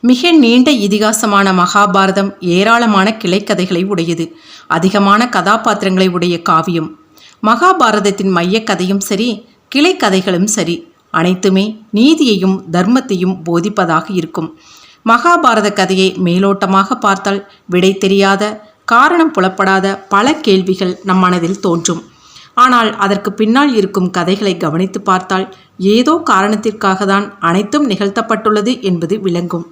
மிக நீண்ட இதிகாசமான மகாபாரதம் ஏராளமான கிளைக்கதைகளை உடையது அதிகமான கதாபாத்திரங்களை உடைய காவியம். மகாபாரதத்தின் மையக் கதையும் சரி கிளைக்கதைகளும் சரி அனைத்துமே நீதியையும் தர்மத்தையும் போதிப்பதாக இருக்கும். மகாபாரத கதையை மேலோட்டமாக பார்த்தால் விடை தெரியாத காரணம் புலப்படாத பல கேள்விகள் நம் மனதில் தோன்றும். ஆனால் அதற்கு பின்னால் இருக்கும் கதைகளை கவனித்து பார்த்தால் ஏதோ காரணத்திற்காக தான் அனைத்தும் நிகழ்த்தப்பட்டுள்ளது என்பது விளங்கும்.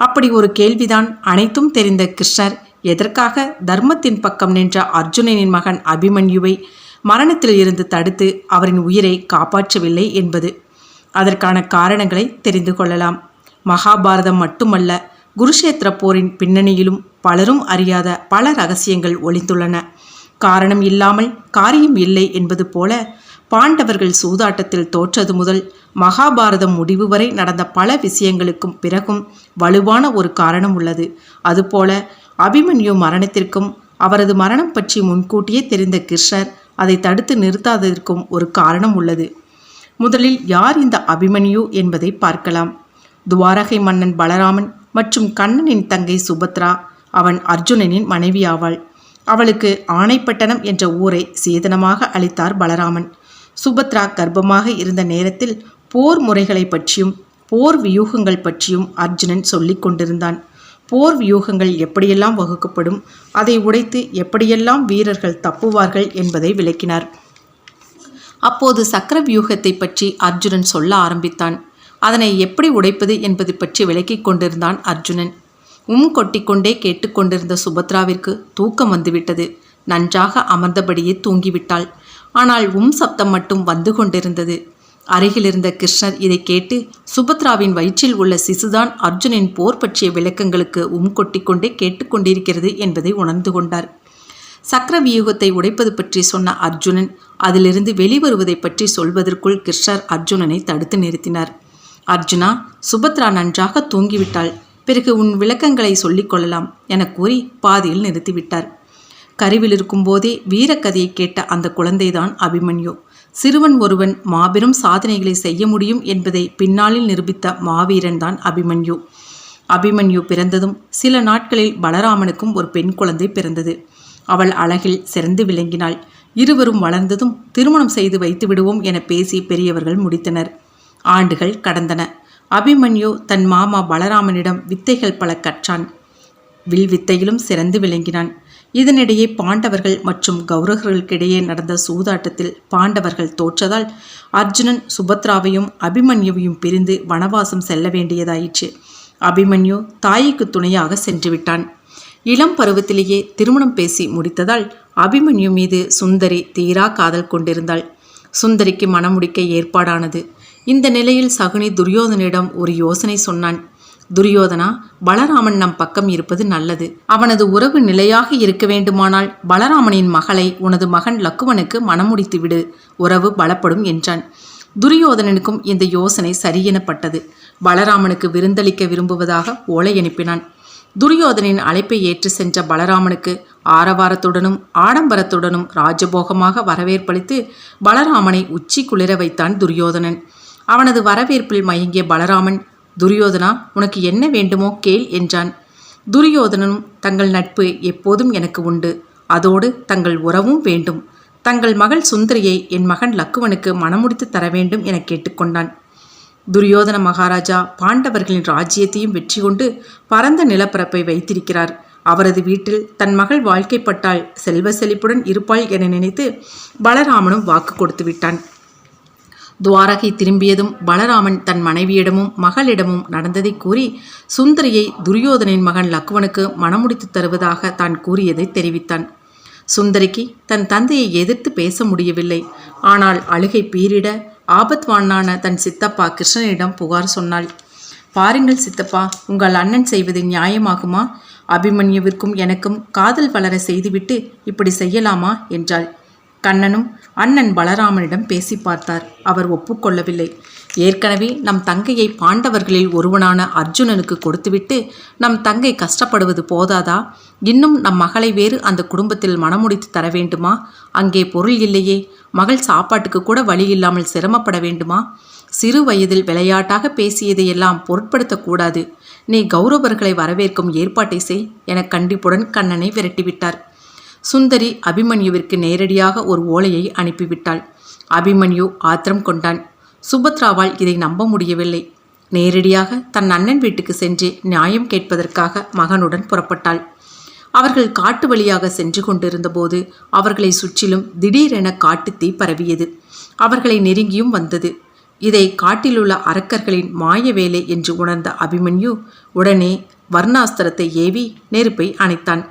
அப்படி ஒரு கேள்விதான் அனைத்தும் தெரிந்த கிருஷ்ணர். எதற்காக தர்மத்தின் பக்கம் நின்ற அர்ஜுனனின் மகன் அபிமன்யுவை மரணத்தில் இருந்து தடுத்து அவரின் உயிரை காப்பாற்றவில்லை என்பது? அதற்கான காரணங்களை தெரிந்து கொள்ளலாம். மகாபாரதம் மட்டுமல்ல குருஷேத்திர போரின் பின்னணியிலும் பலரும் அறியாத பல ரகசியங்கள் ஒளிந்துள்ளன காரணம் இல்லாமல் காரியம் இல்லை என்பது போல பாண்டவர்கள் சூதாட்டத்தில் தோற்றது முதல் மகாபாரதம் முடிவு வரை நடந்த பல விஷயங்களுக்கும் பிறகும் வலுவான ஒரு காரணம் உள்ளது. அதுபோல அபிமன்யு மரணத்திற்கும் அவரது மரணம் பற்றி முன்கூட்டியே தெரிந்த கிருஷ்ணர் அதை தடுத்து நிறுத்தாததற்கும் ஒரு காரணம் உள்ளது. முதலில் யார் இந்த அபிமன்யு என்பதை பார்க்கலாம். துவாரகை மன்னன் பலராமன் மற்றும் கண்ணனின் தங்கை சுபத்ரா அவன் அர்ஜுனனின் மனைவி ஆவாள். அவளுக்கு ஆணைப்பட்டணம் என்ற ஊரை சேதனமாக அளித்தார் பலராமன். சுபத்ரா கர்ப்பமாக இருந்த நேரத்தில் போர் முறைகளை பற்றியும் போர் வியூகங்கள் பற்றியும் அர்ஜுனன் சொல்லிக் கொண்டிருந்தான். போர் வியூகங்கள் எப்படியெல்லாம் வகுக்கப்படும் அதை உடைத்து எப்படியெல்லாம் வீரர்கள் தப்புவார்கள் என்பதை விளக்கினார். அப்போது சக்கர வியூகத்தை பற்றி அர்ஜுனன் சொல்ல ஆரம்பித்தான். அதனை எப்படி உடைப்பது என்பது பற்றி விளக்கிக் கொண்டிருந்தான் அர்ஜுனன். உம் கொட்டிக்கொண்டே கேட்டுக்கொண்டிருந்த சுபத்ராவிற்கு தூக்கம் வந்துவிட்டது. நன்றாக அமர்ந்தபடியே தூங்கிவிட்டாள். ஆனால் உம் சப்தம் மட்டும் வந்து கொண்டிருந்தது. அருகிலிருந்த கிருஷ்ணர் இதை கேட்டு சுபத்ராவின் வயிற்றில் உள்ள சிசுதான் அர்ஜுனின் போர் பற்றிய விளக்கங்களுக்கு உம் கொட்டிக்கொண்டே கேட்டுக்கொண்டிருக்கிறது என்பதை உணர்ந்து கொண்டார். சக்கர வியூகத்தை உடைப்பது பற்றி சொன்ன அர்ஜுனன் அதிலிருந்து வெளிவருவதை பற்றி சொல்வதற்குள் கிருஷ்ணர் அர்ஜுனனை தடுத்து நிறுத்தினார். அர்ஜுனா சுபத்ரா நன்றாக தூங்கிவிட்டாள். பிறகு உன் விளக்கங்களை சொல்லிக் கொள்ளலாம் என கூறி பாதியில் நிறுத்திவிட்டார். கருவில் இருக்கும்போதே வீரக்கதையை கேட்ட அந்த குழந்தைதான் அபிமன்யு. சிறுவன் ஒருவன் மாபெரும் சாதனைகளை செய்ய முடியும் என்பதை பின்னாளில் நிரூபித்த மாவீரன் தான் அபிமன்யு. அபிமன்யு பிறந்ததும் சில நாட்களில் பலராமனுக்கும் ஒரு பெண் குழந்தை பிறந்தது. அவள் அழகில் சிறந்து விளங்கினாள். இருவரும் வளர்ந்ததும் திருமணம் செய்து வைத்து விடுவோம் என பேசி பெரியவர்கள் முடித்தனர். ஆண்டுகள் கடந்தன. அபிமன்யு தன் மாமா பலராமனிடம் வித்தைகள் பல கற்றான். வில் வித்தையிலும் சிறந்து விளங்கினான். இதனிடையே பாண்டவர்கள் மற்றும் கௌரவர்களுக்கிடையே நடந்த சூதாட்டத்தில் பாண்டவர்கள் தோற்றதால் அர்ஜுனன் சுபத்ராவையும் அபிமன்யுவையும் பிரிந்து வனவாசம் செல்ல வேண்டியதாயிற்று. அபிமன்யு தாய்க்கு துணையாக சென்று விட்டான் இளம் பருவத்திலேயே திருமணம் பேசி முடித்ததால் அபிமன்யு மீது சுந்தரி தீரா காதல் கொண்டிருந்தாள். சுந்தரிக்கு மணமுடிக்க ஏற்பாடானது. இந்த நிலையில் சகுனி துரியோதனிடம் ஒரு யோசனை சொன்னான். துரியோதனா பலராமன் நம் பக்கம் இருப்பது நல்லது. அவனது உறவு நிலையாக இருக்க வேண்டுமானால் பலராமனின் மகளை உனது மகன் லக்குவனுக்கு மணமுடித்து விடு உறவு பலப்படும் என்றான். துரியோதனனுக்கும் இந்த யோசனை சரியெனப்பட்டது. பலராமனுக்கு விருந்தளிக்க விரும்புவதாக ஓலை அனுப்பினான். துரியோதனின் அழைப்பை ஏற்று சென்ற பலராமனுக்கு ஆரவாரத்துடனும் ஆடம்பரத்துடனும் ராஜபோகமாக வரவேற்பளித்து பலராமனை உச்சி குளிர வைத்தான் துரியோதனன். அவனது வரவேற்பில் மயங்கிய பலராமன் துரியோதனா உனக்கு என்ன வேண்டுமோ கேள் என்றான். துரியோதனனும் தங்கள் நட்பு எப்போதும் எனக்கு உண்டு. அதோடு தங்கள் உறவும் வேண்டும். தங்கள் மகள் சுந்தரியை என் மகன் லக்குவனுக்கு மனமுடித்து தர வேண்டும் என கேட்டுக்கொண்டான். துரியோதன மகாராஜா பாண்டவர்களின் ராஜ்யத்தையும் வெற்றி கொண்டு பரந்த நிலப்பரப்பை வைத்திருக்கிறார். அவரது வீட்டில் தன் மகள் வாழ்க்கைப்பட்டால் செல்வ செழிப்புடன் இருப்பாள் என நினைத்து பலராமனும் வாக்கு கொடுத்து விட்டான். துவாரகை திரும்பியதும் பலராமன் தன் மனைவியிடமும் மகளிடமும் நடந்ததை கூறி சுந்தரியை துரியோதனின் மகன் லக்வனுக்கு மனமுடித்து தருவதாக தான் கூறியதை தெரிவித்தான். சுந்தரிக்கு தன் தந்தையை எதிர்த்து பேச முடியவில்லை. ஆனால் அழுகை பீரிட ஆபத்வானான தன் சித்தப்பா கிருஷ்ணனிடம் புகார் சொன்னாள். பாருங்கள் சித்தப்பா உங்கள் அண்ணன் செய்வது நியாயமாகுமா? அபிமன்யுவிற்கும் எனக்கும் காதல் வளர செய்துவிட்டு இப்படி செய்யலாமா? என்றாள். கண்ணனும் அண்ணன் பலராமனிடம் பேசி பார்த்தார். அவர் ஒப்புக்கொள்ளவில்லை. ஏற்கனவே நம் தங்கையை பாண்டவர்களில் ஒருவனான அர்ஜுனனுக்கு கொடுத்துவிட்டு நம் தங்கை கஷ்டப்படுவது போதாதா? இன்னும் நம் மகளை வேறு அந்த குடும்பத்தில் மனமுடித்து தர வேண்டுமா? அங்கே பொருள் இல்லையே. மகள் சாப்பாட்டுக்கு கூட வழி இல்லாமல் சிரமப்பட வேண்டுமா? சிறு வயதில் விளையாட்டாக பேசியதையெல்லாம் பொருட்படுத்தக்கூடாது நீ கௌரவர்களை வரவேற்கும் ஏற்பாட்டை செய். என கண்டிப்புடன் கண்ணனை விரட்டிவிட்டார். சுந்தரி அபிமன்யுவிற்கு நேரடியாக ஒரு ஓலையை அனுப்பிவிட்டாள். அபிமன்யு ஆத்திரம் கொண்டான். சுபத்ராவால் இதை நம்ப முடியவில்லை. நேரடியாக தன் அண்ணன் வீட்டுக்கு சென்று நியாயம் கேட்பதற்காக மகனுடன் புறப்பட்டாள். அவர்கள் காட்டு வழியாக சென்று கொண்டிருந்தபோது அவர்களை சுற்றிலும் திடீரென காட்டுத் தீ பரவியது. அவர்களை நெருங்கியும் வந்தது. இதை காட்டிலுள்ள அரக்கர்களின் மாய வேலை என்று உணர்ந்த அபிமன்யு உடனே வர்ணாஸ்திரத்தை ஏவி நெருப்பை அணைத்தான்.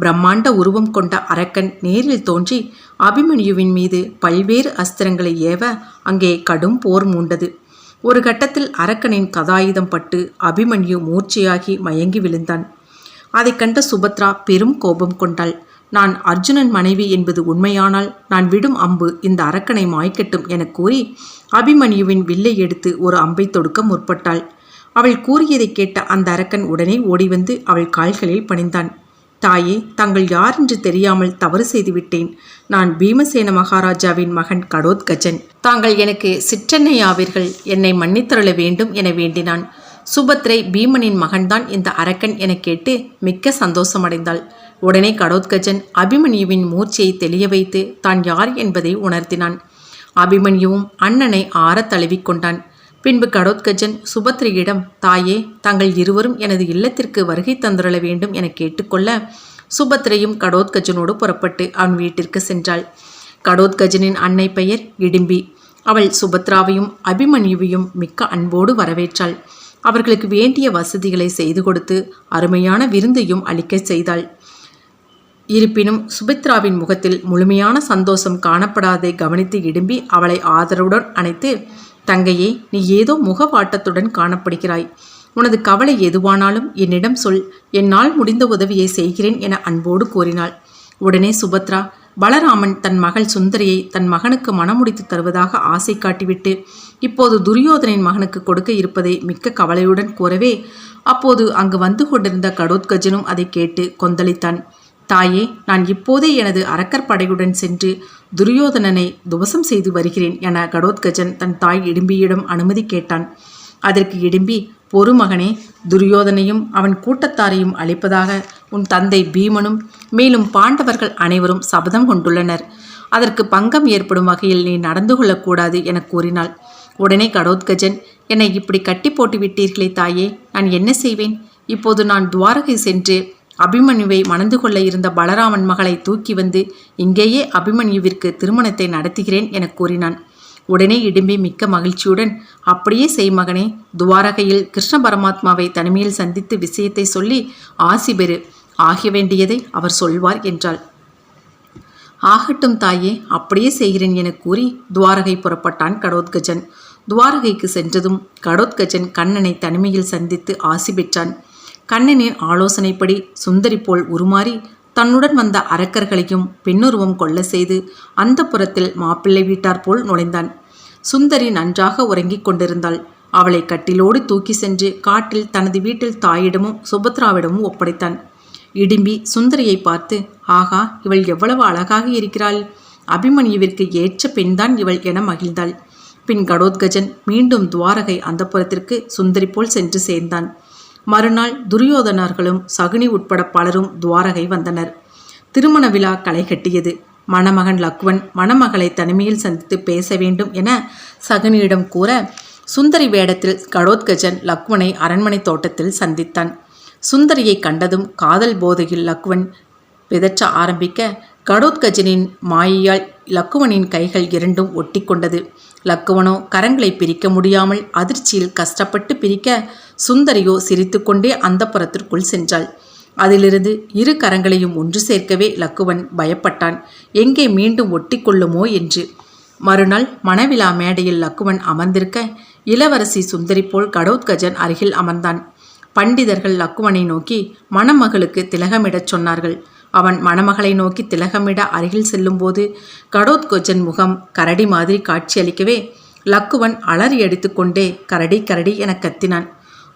பிரம்மாண்ட உருவம் கொண்ட அரக்கன் நேரில் தோன்றி அபிமன்யுவின் மீது பல்வேறு அஸ்திரங்களை ஏவ அங்கே கடும் போர் மூண்டது. ஒரு கட்டத்தில் அரக்கனின் கதாயுதம் பட்டு அபிமன்யு மூர்ச்சையாகி மயங்கி விழுந்தான். அதைக் கண்ட சுபத்ரா பெரும் கோபம் கொண்டாள். நான் அர்ஜுனன் மனைவி என்பது உண்மையானால் நான் விடும் அம்பு இந்த அரக்கனை மாய்க்கட்டும் எனக் கூறி அபிமன்யுவின் வில்லை எடுத்து ஒரு அம்பை தொடுக்க முற்பட்டாள். அவள் கூறியதை கேட்ட அந்த அரக்கன் உடனே ஓடிவந்து அவள் கால்களில் பணிந்தான். தாயே தாங்கள் யார் என்று தெரியாமல் தவறு செய்துவிட்டேன். நான் பீமசேன மகாராஜாவின் மகன் கடோத்கஜன். தாங்கள் எனக்கு சிற்றன்னையாவீர்கள். என்னை மன்னித்தருள வேண்டும் என வேண்டினான். சுபத்ரை பீமனின் மகன்தான் இந்த அரக்கன் என கேட்டு மிக்க சந்தோஷமடைந்தாள். உடனே கடோத்கஜன் அபிமன்யுவின் மூர்ச்சியை தெளிய வைத்து தான் யார் என்பதை உணர்த்தினான். அபிமன்யுவும் அண்ணனை ஆறத் தழுவிக்கொண்டான் பின்பு கடோத்கஜன் சுபத்ரியிடம் தாயே தாங்கள் இருவரும் எனது இல்லத்திற்கு வருகை தந்துள்ள வேண்டும் என கேட்டுக்கொள்ள சுபத்ரையும் கடோத்கஜனோடு புறப்பட்டு அவன் வீட்டிற்கு சென்றாள். கடோத்கஜனின் அன்னை பெயர் இடிம்பி. அவள் சுபத்ராவையும் அபிமன்யுவையும் மிக்க அன்போடு வரவேற்றாள். அவர்களுக்கு வேண்டிய வசதிகளை செய்து கொடுத்து அருமையான விருந்தையும் அளிக்கச் செய்தாள். இருப்பினும் சுபித்ராவின் முகத்தில் முழுமையான சந்தோஷம் காணப்படாதை கவனித்து இடும்பி அவளை ஆதரவுடன் அணைத்து தங்கையே நீ ஏதோ முகவாட்டத்துடன் காணப்படுகிறாய். உனது கவலை எதுவானாலும் என்னிடம் சொல். என்னால் முடிந்த உதவியை செய்கிறேன் என அன்போடு கூறினாள். உடனே சுபத்ரா பலராமன் தன் மகள் சுந்தரியை தன் மகனுக்கு மணமுடித்து தருவதாக ஆசை காட்டிவிட்டு இப்போது துரியோதனின் மகனுக்கு கொடுக்க இருப்பதை மிக்க கவலையுடன் கூறவே அப்போது அங்கு வந்து கொண்டிருந்த கடோத்கஜனும் அதை கேட்டு கொந்தளித்தான். தாயே நான் இப்போதே எனது அரக்கற்படையுடன் சென்று துரியோதனனை துவசம் செய்து வருகிறேன் என கடோத்கஜன் தன் தாய் இடும்பியிடம் அனுமதி கேட்டான். அதற்கு இடும்பி பொறுமகனே துரியோதனையும் அவன் கூட்டத்தாரையும் அழிப்பதாக உன் தந்தை பீமனும் மேலும் பாண்டவர்கள் அனைவரும் சபதம் கொண்டுள்ளனர். அதற்கு பங்கம் ஏற்படும் வகையில் நீ நடந்து கொள்ளக்கூடாது என கூறினாள். உடனே கடோத்கஜன் என்னை இப்படி கட்டி போட்டு விட்டீர்களே தாயே நான் என்ன செய்வேன்? இப்போது நான் துவாரகை சென்று அபிமன்யுவை மணந்து கொள்ள இருந்த பலராமன் மகளை தூக்கி வந்து இங்கேயே அபிமன்யுவிற்கு திருமணத்தை நடத்துகிறேன் என கூறினான். உடனே இடும்பி மிக்க மகிழ்ச்சியுடன் அப்படியே செய் மகனே. துவாரகையில் கிருஷ்ண பரமாத்மாவை தனிமையில் சந்தித்து விஷயத்தை சொல்லி ஆசி பெறு. ஆக வேண்டியதை அவர் சொல்வார் என்றாள். ஆகட்டும் தாயே அப்படியே செய்கிறேன் என கூறி துவாரகை புறப்பட்டான் கடோத்கஜன். துவாரகைக்கு சென்றதும் கடோத்கஜன் கண்ணனை தனிமையில் சந்தித்து ஆசி பெற்றான். கண்ணனின் ஆலோசனைப்படி சுந்தரி போல் உருமாறி தன்னுடன் வந்த அரக்கர்களையும் பெண்ணுருவம் கொள்ள செய்து அந்த புறத்தில் மாப்பிள்ளை வீட்டார் போல் நுழைந்தான். சுந்தரி நன்றாக உறங்கிக் கொண்டிருந்தாள். அவளை கட்டிலோடு தூக்கி சென்று காட்டில் தனது வீட்டில் தாயிடமும் சுபத்ராவிடமும் ஒப்படைத்தான். இடிம்பி சுந்தரியை பார்த்து ஆகா இவள் எவ்வளவு அழகாக இருக்கிறாள். அபிமன்யுவிற்கு ஏற்ற பெண்தான் இவள் என மகிழ்ந்தாள் பின் கடோத்கஜன் மீண்டும் துவாரகை அந்த புறத்திற்கு சுந்தரி போல் சென்று சேர்ந்தான். மறுநாள் துரியோதனர்களும் சகுனி உட்பட பலரும் துவாரகை வந்தனர். திருமண விழா களை கட்டியது. மணமகன் லக்வன் மணமகளை தனிமையில் சந்தித்து பேச வேண்டும் என சகுனியிடம் கூற சுந்தரி வேடத்தில் கடோத்கஜன் லக்வனை அரண்மனை தோட்டத்தில் சந்தித்தான். சுந்தரியை கண்டதும் காதல் போதையில் லக்வன் பிதற்ற ஆரம்பிக்க கடோத்கஜனின் மாயையால் லக்குவனின் கைகள் இரண்டும் ஒட்டி கொண்டது லக்குவனோ கரங்களை பிரிக்க முடியாமல் அதிர்ச்சியில் கஷ்டப்பட்டு பிரிக்க சுந்தரியோ சிரித்துக்கொண்டே அந்த புறத்திற்குள் சென்றாள். அதிலிருந்து இரு கரங்களையும் ஒன்று சேர்க்கவே லக்குவன் பயப்பட்டான். எங்கே மீண்டும் ஒட்டிக்கொள்ளுமோ என்று. மறுநாள் மணவிழா மேடையில் லக்குவன் அமர்ந்திருக்க இளவரசி சுந்தரி போல் கடோத்கஜன் அருகில் அமர்ந்தான். பண்டிதர்கள் லக்குவனை நோக்கி மணமகளுக்கு திலகமிடச் சொன்னார்கள். அவன் மணமகளை நோக்கி திலகமிட அருகில் செல்லும்போது கடோத்கொஜன் முகம் கரடி மாதிரி காட்சியளிக்கவே லக்குவன் அலறி அடித்துக்கொண்டே கரடி கரடி என கத்தினான்.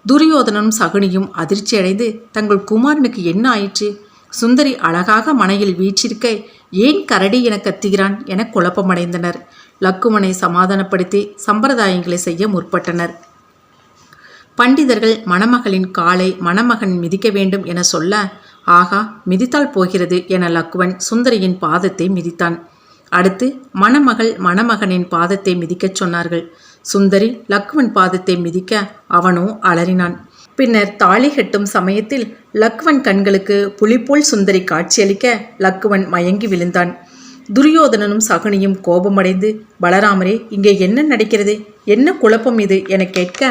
துரியோதனனும் சகுனியும் அதிர்ச்சியடைந்து தங்கள் குமாரனுக்கு என்ன ஆயிற்று? சுந்தரி அழகாக மனையில் வீற்றிருக்க ஏன் கரடி என கத்துகிறான் என குழப்பமடைந்தனர். லக்குமனை சமாதானப்படுத்தி சம்பிரதாயங்களை செய்ய முற்பட்டனர். பண்டிதர்கள் மணமகளின் காலை மணமகன் மிதிக்க வேண்டும் என சொல்ல ஆகா மிதித்தால் போகிறது என லக்குவன் சுந்தரியின் பாதத்தை மிதித்தான். அடுத்து மணமகள் மணமகனின் பாதத்தை மிதிக்கச் சொன்னார்கள். சுந்தரி லக்குவன் பாதத்தை மிதிக்க அவனோ அலறினான். பின்னர் தாலி கட்டும் சமயத்தில் லக்குவன் கண்களுக்கு புலிபோல் சுந்தரி காட்சியளிக்க லக்குவன் மயங்கி விழுந்தான். துரியோதனனும் சகுனியும் கோபமடைந்து பலராமரே இங்கே என்ன நடக்கிறது? என்ன குழப்பம் இது? என கேட்க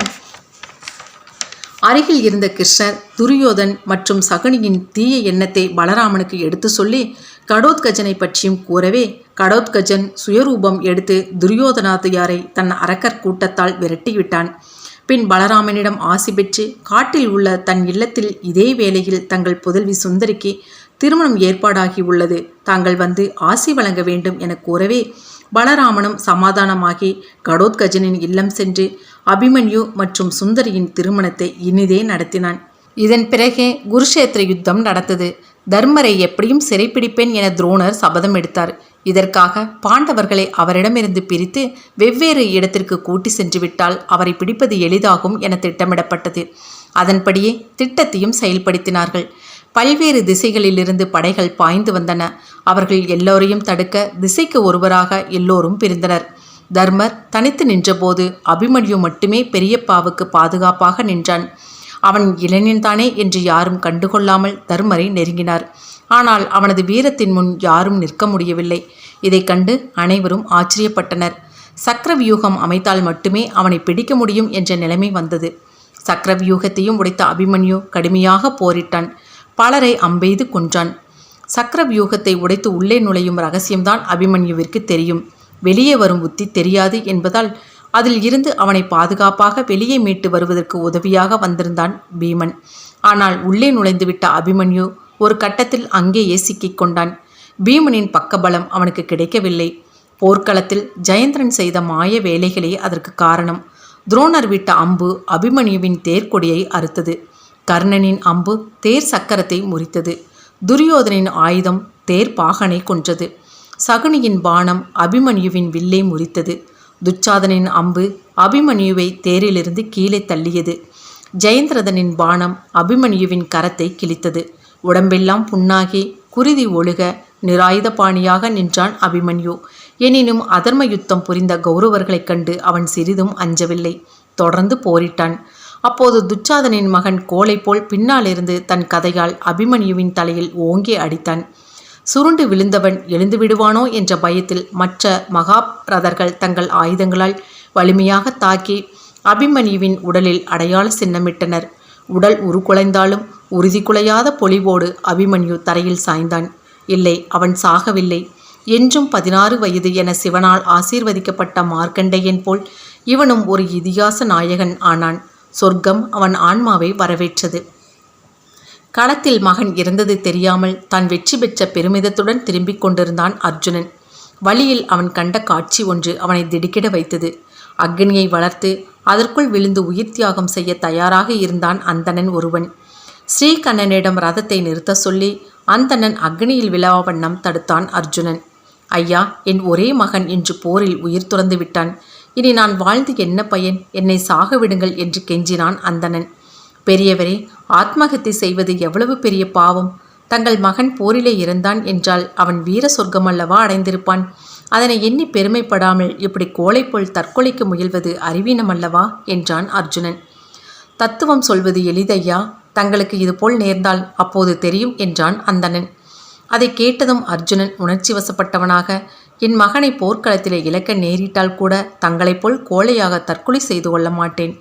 அருகில் இருந்த கிருஷ்ணர் துரியோதன் மற்றும் சகுனியின் தீய எண்ணத்தை பலராமனுக்கு எடுத்து சொல்லி கடோத்கஜனை பற்றியும் கூறவே கடோத்கஜன் சுயரூபம் எடுத்து துரியோதனாதையாரை தன் அரக்கர் கூட்டத்தால் விரட்டிவிட்டான். பின் பலராமனிடம் ஆசி பெற்று காட்டில் உள்ள தன் இல்லத்தில் இதே வேளையில் தங்கள் புதல்வி சுந்தரிக்கு திருமணம் ஏற்பாடாகி உள்ளது. தாங்கள் வந்து ஆசி வழங்க வேண்டும் என கூறவே பலராமனும் சமாதானமாகி கடோத்கஜனின் இல்லம் சென்று அபிமன்யு மற்றும் சுந்தரியின் திருமணத்தை இனிதே நடத்தினான். இதன் பிறகே குருஷேத்திர யுத்தம் நடந்தது. தர்மரை எப்படியும் சிறைப்பிடிப்பேன் என துரோணர் சபதம் எடுத்தார். இதற்காக பாண்டவர்களை அவரிடமிருந்து பிரித்து வெவ்வேறு இடத்திற்கு கூட்டி சென்று விட்டால் அவரை பிடிப்பது எளிதாகும் என திட்டமிடப்பட்டது. அதன்படியே திட்டத்தையும் செயல்படுத்தினார்கள். பல்வேறு திசைகளிலிருந்து படைகள் பாய்ந்து வந்தன. அவர்கள் எல்லோரையும் தடுக்க திசைக்கு ஒருவராக எல்லோரும் பிரிந்தனர். தர்மர் தனித்து நின்றபோது அபிமன்யு மட்டுமே பெரியப்பாவுக்கு பாதுகாப்பாக நின்றான். அவன் இளைஞன்தானே என்று யாரும் கண்டுகொள்ளாமல் தர்மரை நெருங்கினார். ஆனால் அவனது வீரத்தின் முன் யாரும் நிற்க முடியவில்லை. இதை கண்டு அனைவரும் ஆச்சரியப்பட்டனர். சக்கரவியூகம் அமைத்தால் மட்டுமே அவனை பிடிக்க முடியும் என்ற நிலைமை வந்தது. சக்கரவியூகத்தையும் உடைத்த அபிமன்யு கடுமையாக போரிட்டான். பலரை அம்பெய்து கொன்றான். சக்கரவியூகத்தை உடைத்து உள்ளே நுழையும் ரகசியம்தான் அபிமன்யுவிற்கு தெரியும். வெளியே வரும் புத்தி தெரியாது என்பதால் அதில் இருந்து அவனை பாதுகாப்பாக வெளியே மீட்டு வருவதற்கு உதவியாக வந்திருந்தான் பீமன். ஆனால் உள்ளே நுழைந்துவிட்ட அபிமன்யு ஒரு கட்டத்தில் அங்கேயே சிக்கிக் கொண்டான். பீமனின் பக்கபலம் அவனுக்கு கிடைக்கவில்லை. போர்க்களத்தில் ஜெயந்திரன் செய்த மாய வேலைகளே அதற்கு காரணம். துரோணர் விட்ட அம்பு அபிமன்யுவின் தேர்க்கொடியை அறுத்தது. கர்ணனின் அம்பு தேர் சக்கரத்தை முறித்தது. துரியோதனின் ஆயுதம் தேர் பாகனை கொன்றது. சகுனியின் பானம் அபிமன்யுவின் வில்லை முறித்தது. துச்சாதனின் அம்பு அபிமன்யுவை தேரிலிருந்து கீழே தள்ளியது. ஜெயந்திரதனின் பானம் அபிமன்யுவின் கரத்தை கிழித்தது. உடம்பெல்லாம் புண்ணாகி குருதி ஒழுக நிராயுத பாணியாக நின்றான் அபிமன்யு. எனினும் அதர்ம யுத்தம் புரிந்த கௌரவர்களைக் கண்டு அவன் சிறிதும் அஞ்சவில்லை. தொடர்ந்து போரிட்டான். அப்போது துச்சாதனின் மகன் கோலை போல் பின்னாலிருந்து தன் கதையால் அபிமன்யுவின் தலையில் ஓங்கி அடித்தான். சுருண்டு விழுந்தவன் எழுந்து விடுவானோ என்ற பயத்தில் மற்ற மகாரதர்கள் தங்கள் ஆயுதங்களால் வலிமையாக தாக்கி அபிமன்யுவின் உடலில் அடையாள சின்னமிட்டனர். உடல் உருக்குலைந்தாலும் உறுதி குலையாத பொலிவோடு அபிமன்யு தரையில் சாய்ந்தான். இல்லை அவன் சாகவில்லை. என்றும் பதினாறு வயது என சிவனால் ஆசீர்வதிக்கப்பட்ட மார்க்கண்டையன் போல் இவனும் ஒரு இதிகாச நாயகன் ஆனான். சொர்க்கம் அவன் ஆன்மாவை வரவேற்றது. களத்தில் மகன் இறந்தது தெரியாமல் தான் வெற்றி பெற்ற பெருமிதத்துடன் திரும்பிக் கொண்டிருந்தான் அர்ஜுனன். வழியில் அவன் கண்ட காட்சி ஒன்று அவனை திடுக்கிட வைத்தது. அக்னியை வளர்த்து அதற்குள் விழுந்து உயிர் தியாகம் செய்ய தயாராக இருந்தான் அந்தணன் ஒருவன். ஸ்ரீகண்ணனிடம் ரதத்தை நிறுத்த சொல்லி அந்தணன் அக்னியில் விழாவண்ணம் தடுத்தான் அர்ஜுனன். ஐயா என் ஒரே மகன் இன்று போரில் உயிர் துறந்து விட்டான். இனி நான் வாழ்ந்து என்ன பயன்? என்னை சாக விடுங்கள் என்று கெஞ்சினான் அந்தணன். பெரியவரே ஆத்மகத்தை செய்வது எவ்வளவு பெரிய பாவம்? தங்கள் மகன் போரிலே இருந்தான் என்றால் அவன் வீர சொர்க்கம் அல்லவா அடைந்திருப்பான்? அதனை எண்ணி பெருமைப்படாமல் இப்படி கோலை போல் தற்கொலைக்கு முயல்வது அறிவீனம் அல்லவா? என்றான் அர்ஜுனன். தத்துவம் சொல்வது எளிதையா தங்களுக்கு இதுபோல் நேர்ந்தால் அப்போது தெரியும் என்றான் அந்தணன். அதை கேட்டதும் அர்ஜுனன் உணர்ச்சி வசப்பட்டவனாக என் மகனை போர்க்களத்திலே இழக்க நேரிட்டால் கூட தங்களைப் போல் கோழையாக தற்கொலை செய்து கொள்ள மாட்டேன்.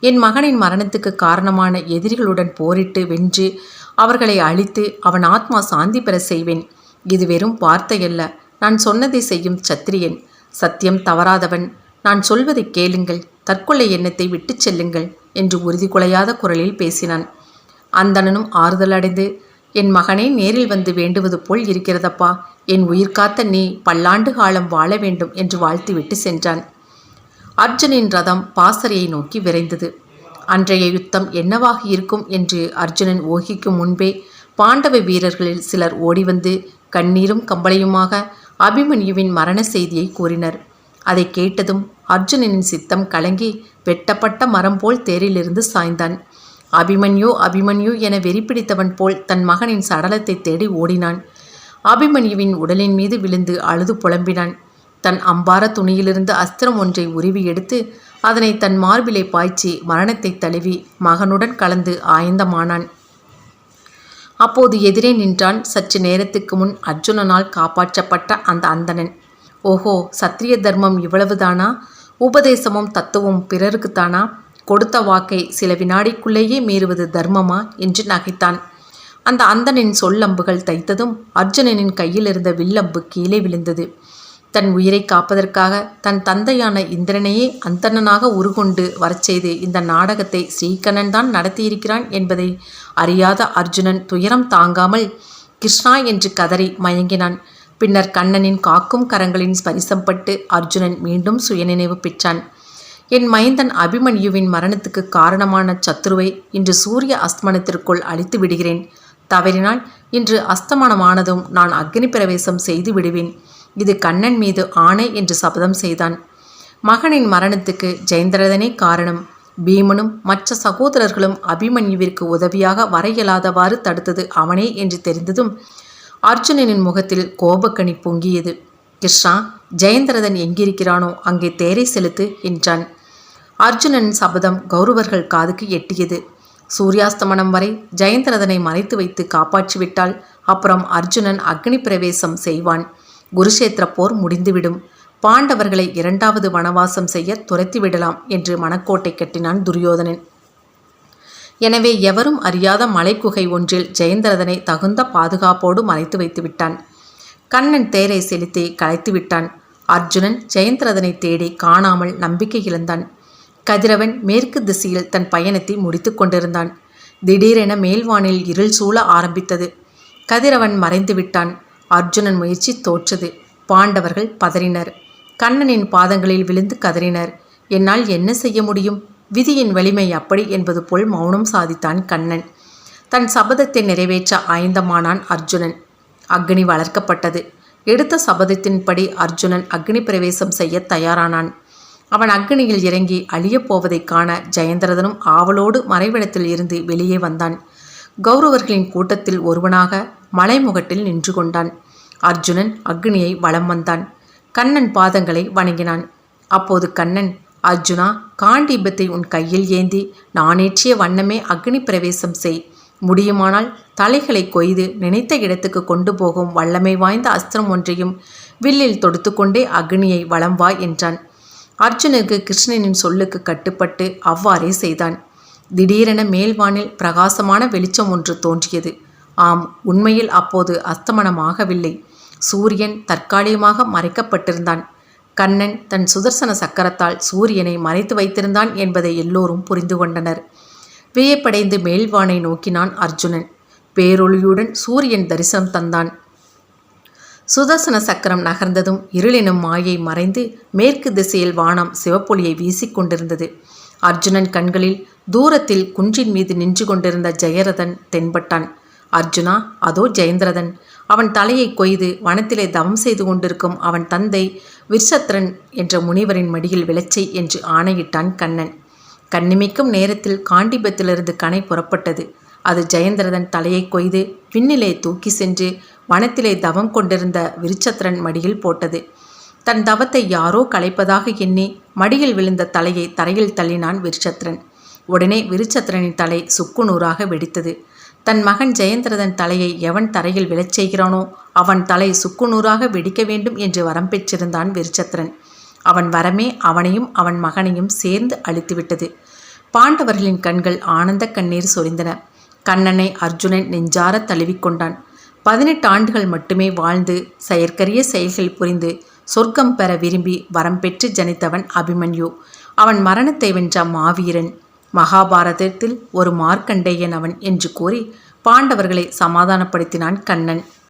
என் மகனின் மரணத்துக்கு காரணமான எதிரிகளுடன் போரிட்டு வென்று அவர்களை அழித்து அவன் ஆத்மா சாந்தி பெற செய்வேன். இது வெறும் வார்த்தையல்ல. நான் சொன்னதை செய்யும் சத்திரியன். சத்தியம் தவறாதவன். நான் சொல்வதை கேளுங்கள். தற்கொலை எண்ணத்தை விட்டுச் செல்லுங்கள் என்று உறுதி குலையாத குரலில் பேசினான். அந்தணனும் ஆறுதலடைந்து என் மகனே நேரில் வந்து வேண்டுவது போல் இருக்கிறதப்பா? என் உயிர் காத்த நீ பல்லாண்டு காலம் வாழ வேண்டும் என்று வாழ்த்துவிட்டு சென்றான். அர்ஜுனின் ரதம் பாசறையை நோக்கி விரைந்தது. அன்றைய யுத்தம் என்னவாக இருக்கும் என்று அர்ஜுனன் ஊகிக்கும் முன்பே பாண்டவ வீரர்களில் சிலர் ஓடிவந்து கண்ணீரும் கம்பளையுமாக அபிமன்யுவின் மரண செய்தியை கூறினர். அதை கேட்டதும் அர்ஜுனனின் சித்தம் கலங்கி வெட்டப்பட்ட மரம் போல் தேரிலிருந்து சாய்ந்தான். அபிமன்யு அபிமன்யு என வெறி பிடித்தவன் போல் தன் மகனின் சடலத்தை தேடி ஓடினான். அபிமன்யுவின் உடலின் மீது விழுந்து அழுது புலம்பினான். தன் அம்பார துணியிலிருந்து அஸ்திரம் ஒன்றை உருவி எடுத்து அதனை தன் மார்பிலை பாய்ச்சி மரணத்தை தழுவி மகனுடன் கலந்து ஆயந்தமானான். அப்போது எதிரே நின்றான் சற்று நேரத்துக்கு முன் அர்ஜுனனால் காப்பாற்றப்பட்ட அந்த அந்தணன். ஓஹோ சத்திரிய தர்மம் இவ்வளவுதானா? உபதேசமும் தத்துவம் பிறருக்குத்தானா? கொடுத்த வாக்கை சில வினாடிக்குள்ளேயே மீறுவது தர்மமா? என்று நகைத்தான். அந்த அந்தனின் சொல்லம்புகள் தைத்ததும் அர்ஜுனனின் கையில் இருந்த வில்லம்பு கீழே விழுந்தது. தன் உயிரை காப்பதற்காக தன் தந்தையான இந்திரனையே அந்தணனாக உருகொண்டு வரச் செய்து இந்த நாடகத்தை ஸ்ரீகண்ணன் தான் நடத்தியிருக்கிறான் என்பதை அறியாத அர்ஜுனன் துயரம் தாங்காமல் கிருஷ்ணா என்று கதறி மயங்கினான். பின்னர் கண்ணனின் காக்கும் கரங்களின் ஸ்பரிசம் பட்டு அர்ஜுனன் மீண்டும் சுயநினைவு பெற்றான். என் மைந்தன் அபிமன்யுவின் மரணத்துக்கு காரணமான சத்துருவை இன்று சூரிய அஸ்தமனத்திற்குள் அழித்து விடுகிறேன் தவறினால் இன்று அஸ்தமனமானதும் நான் அக்னி பிரவேசம் செய்து விடுவேன். இது கண்ணன் மீது ஆணை என்று சபதம் செய்தான். மகனின் மரணத்துக்கு ஜெயந்திரதனே காரணம். பீமனும் மற்ற சகோதரர்களும் அபிமன்யுவிற்கு உதவியாக வர இயலாதவாறு தடுத்தது அவனே என்று தெரிந்ததும் அர்ஜுனனின் முகத்தில் கோபக்கனி பொங்கியது. கிருஷ்ணா ஜெயந்திரதன் எங்கிருக்கிறானோ அங்கே தேரை செலுத்து என்றான். அர்ஜுனன் சபதம் கௌரவர்கள் காதுக்கு எட்டியது. சூரியாஸ்தமனம் வரை ஜெயந்திரதனை மறைத்து வைத்து காப்பாற்றிவிட்டால் அப்புறம் அர்ஜுனன் அக்னி பிரவேசம் செய்வான். குருஷேத்திர போர் முடிந்துவிடும். பாண்டவர்களை இரண்டாவது வனவாசம் செய்ய துரத்திவிடலாம் என்று மனக்கோட்டை கட்டினான் துரியோதனன். எனவே எவரும் அறியாத மலைக்குகை ஒன்றில் ஜெயந்திரதனை தகுந்த பாதுகாப்போடு மறைத்து வைத்து விட்டான். கண்ணன் தேரை செலுத்தி களைத்து விட்டான். அர்ஜுனன் ஜெயந்திரதனை தேடி காணாமல் நம்பிக்கை இழந்தான். கதிரவன் மேற்கு திசையில் தன் பயணத்தை முடித்து கொண்டிருந்தான். திடீரென மேல்வானில் இருள் சூழ ஆரம்பித்தது. கதிரவன் மறைந்து விட்டான். அர்ஜுனன் முயற்சி தோற்றது. பாண்டவர்கள் பதறினர். கண்ணனின் பாதங்களில் விழுந்து கதறினர். என்னால் என்ன செய்ய முடியும்? விதியின் வலிமை அப்படி என்பது போல் மௌனம் சாதித்தான் கண்ணன். தன் சபதத்தை நிறைவேற்ற ஆயந்தமானான் அர்ஜுனன். அக்னி வளர்க்கப்பட்டது. எடுத்த சபதத்தின்படி அர்ஜுனன் அக்னி பிரவேசம் செய்ய தயாரானான். அவன் அக்னியில் இறங்கி அழியப் போவதைக் காண ஜெயந்திரதனும் ஆவலோடு மறைவிடத்தில் இருந்து வெளியே வந்தான். கௌரவர்களின் கூட்டத்தில் ஒருவனாக மலைமுகட்டில் நின்று கொண்டான். அர்ஜுனன் அக்னியை வலம் வந்தான். கண்ணன் பாதங்களை வணங்கினான். அப்போது கண்ணன் அர்ஜுனா காண்டீபத்தை உன் கையில் ஏந்தி நானேற்றிய வண்ணமே அக்னி பிரவேசம் செய். முடியுமானால் தலைகளை கொய்து நினைத்த இடத்துக்கு கொண்டு போகும் வல்லமை வாய்ந்த அஸ்திரம் ஒன்றையும் வில்லில் தொடுத்துக்கொண்டே அக்னியை வலம் வா என்றான். அர்ஜுனுக்கு கிருஷ்ணனின் சொல்லுக்கு கட்டுப்பட்டு அவ்வாறே செய்தான். திடீரென மேல்வானில் பிரகாசமான வெளிச்சம் ஒன்று தோன்றியது. ஆம் உண்மையில் அப்போது அஸ்தமனமாகவில்லை. சூரியன் தற்காலிகமாக மறைக்கப்பட்டிருந்தான். கண்ணன் தன் சுதர்சன சக்கரத்தால் சூரியனை மறைத்து வைத்திருந்தான் என்பதை எல்லோரும் புரிந்து கொண்டனர். வியப்படைந்து மேல்வானை நோக்கினான் அர்ஜுனன். பேரொளியுடன் சூரியன் தரிசனம் தந்தான். சுதர்சன சக்கரம் நகர்ந்ததும் இருளினும் மாயை மறைந்து மேற்கு திசையில் வானம் சிவப்பொலியை வீசிக்கொண்டிருந்தது அர்ஜுனன் கண்களில் தூரத்தில் குன்றின் மீது நின்று கொண்டிருந்த ஜெயரதன் தென்பட்டான். அர்ஜுனா அதோ ஜெயந்திரதன் அவன் தலையை கொய்து வனத்திலே தவம் செய்து கொண்டிருக்கும் அவன் தந்தை விர்சத்ரன் என்ற முனிவரின் மடியில் விளைச்சை என்று ஆணையிட்டான் கண்ணன். கண்ணிமைக்கும் நேரத்தில் காண்டிபத்திலிருந்து கணை புறப்பட்டது. அது ஜெயந்திரதன் தலையை கொய்து விண்ணிலே தூக்கி சென்று வனத்திலே தவம் கொண்டிருந்த விருச்சத்திரன் மடியில் போட்டது. தன் தவத்தை யாரோ கலைப்பதாக எண்ணி மடியில் விழுந்த தலையை தரையில் தள்ளினான் விருச்சத்திரன் உடனே விருச்சத்திரனின் தலை சுக்குநூறாக வெடித்தது. தன் மகன் ஜெயந்திரதன் தலையை எவன் தரையில் விழச் செய்கிறானோ அவன் தலை சுக்குநூறாக வெடிக்க வேண்டும் என்று வரம் பெற்றிருந்தான் விருச்சத்திரன் அவன் வரமே அவனையும் அவன் மகனையும் சேர்ந்து அழித்துவிட்டது. பாண்டவர்களின் கண்கள் ஆனந்த கண்ணீர் சொரிந்தன. கண்ணனை அர்ஜுனன் நெஞ்சார தழுவிக்கொண்டான். பதினெட்டு ஆண்டுகள் மட்டுமே வாழ்ந்து செயற்கரிய செயல்கள் புரிந்து சொர்க்கம் பெற விரும்பி வரம் பெற்று ஜனித்தவன் அபிமன்யு. அவன் மரணத்தை வென்ற மாவீரன். மகாபாரதத்தில் ஒரு மார்க்கண்டேயன் அவன் என்று கூறி பாண்டவர்களை சமாதானப்படுத்தினான் கண்ணன்.